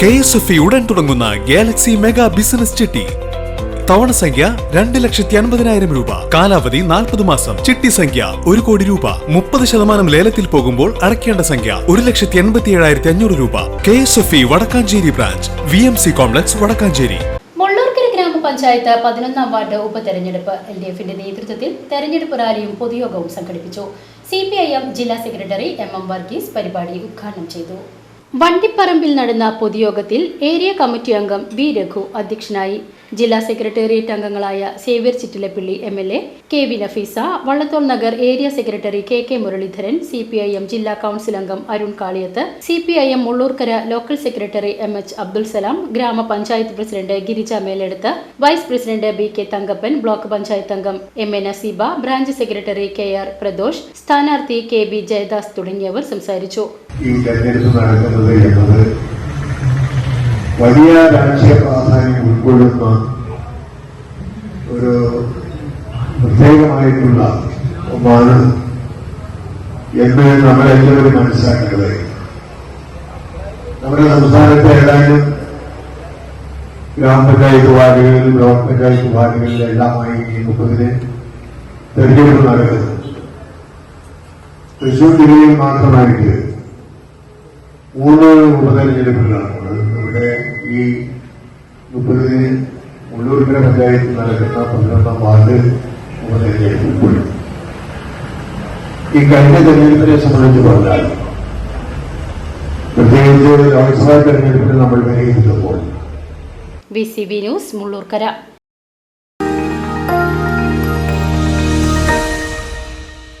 K S F ഉടൻ തുടങ്ങുന്ന Galaxy mega business ചിട്ടി. തവണ സംഖ്യ രണ്ട് ലക്ഷത്തി അൻപതിനായിരം രൂപ. കാലാവധി നാൽപ്പത് മാസം. ചിട്ടി സംഖ്യ ഒരു കോടി രൂപ. മുപ്പത് ശതമാനം ലേലത്തിൽ പോകുമ്പോൾ അടയ്ക്കേണ്ട സംഖ്യ ഒരു ലക്ഷത്തി എൺപത്തി ഏഴായിരത്തി അഞ്ഞൂറ് രൂപ. K S F E Vadakkanchery branch. V M C complex Vadakkanchery. Mullurkara ഗ്രാമപഞ്ചായത്ത് പതിനൊന്നാം വാർഡ് ഉപതെരഞ്ഞെടുപ്പ്. എൽ ഡി എഫിന്റെ നേതൃത്വത്തിൽ തെരഞ്ഞെടുപ്പ് റാലിയും പൊതുയോഗവും സംഘടിപ്പിച്ചു. സി പി ഐ എം ജില്ലാ സെക്രട്ടറി എം എം വർഗീസ് പരിപാടി ഉദ്ഘാടനം ചെയ്തു. വണ്ടിപ്പറമ്പിൽ നടന്ന പൊതുയോഗത്തിൽ ഏരിയ കമ്മിറ്റി അംഗം വി രഘു അധ്യക്ഷനായി. ജില്ലാ സെക്രട്ടേറിയറ്റ് അംഗങ്ങളായ Xavier Chittilappilly M L A K V Nafeesa Vallathol Nagar area secretary K K Muraleedharan C P I M ജില്ലാ കൌൺസിൽ അംഗം Arun Kaliyath C P I M Mullurkara local secretary M H Abdul Salam ഗ്രാമപഞ്ചായത്ത് president Girija Meleduth vice president B K Thankappan block panchayat അംഗം M A Naseeba branch secretary K R Pradosh സ്ഥാനാർത്ഥി K B Jayadas തുടങ്ങിയവർ സംസാരിച്ചു. ഈ തെരഞ്ഞെടുപ്പ് നടക്കുന്നത് എന്നത് വലിയ രാഷ്ട്രീയ പ്രാധാന്യം ഉൾക്കൊള്ളുന്ന ഒരു പ്രത്യേകമായിട്ടുള്ള ഒന്നാണ് എന്ന് നമ്മളെല്ലാവരും മനസ്സിലാക്കേണ്ടത്. നമ്മുടെ സംസ്ഥാനത്തെ ഏതായാലും ഗ്രാമപഞ്ചായത്ത് വാർഡുകളിൽ ബ്ലോക്ക് പഞ്ചായത്ത് വാർഡുകളിലെല്ലാമായി മുപ്പതിന് തെരഞ്ഞെടുപ്പ് നടക്കുന്നത് തൃശൂർ ജില്ലയിൽ മാത്രമായിട്ട് മൂന്ന് ഉപതെരഞ്ഞെടുപ്പിലാണ് ഇവിടെ ഈ മുപ്പതിന് ഉള്ളൂർക്കര പഞ്ചായത്തിൽ നടക്കുന്ന പതിനൊന്നാം വാർഡ് ഉപതെരഞ്ഞെടുപ്പിൽ ഈ കഴിഞ്ഞ തെരഞ്ഞെടുപ്പിനെ സംബന്ധിച്ച് പറഞ്ഞാൽ പ്രത്യേകിച്ച് ലോക്സഭാ തെരഞ്ഞെടുപ്പിന് നമ്മൾ വിലയിരുത്തുമ്പോൾ V C B news Mullurkara.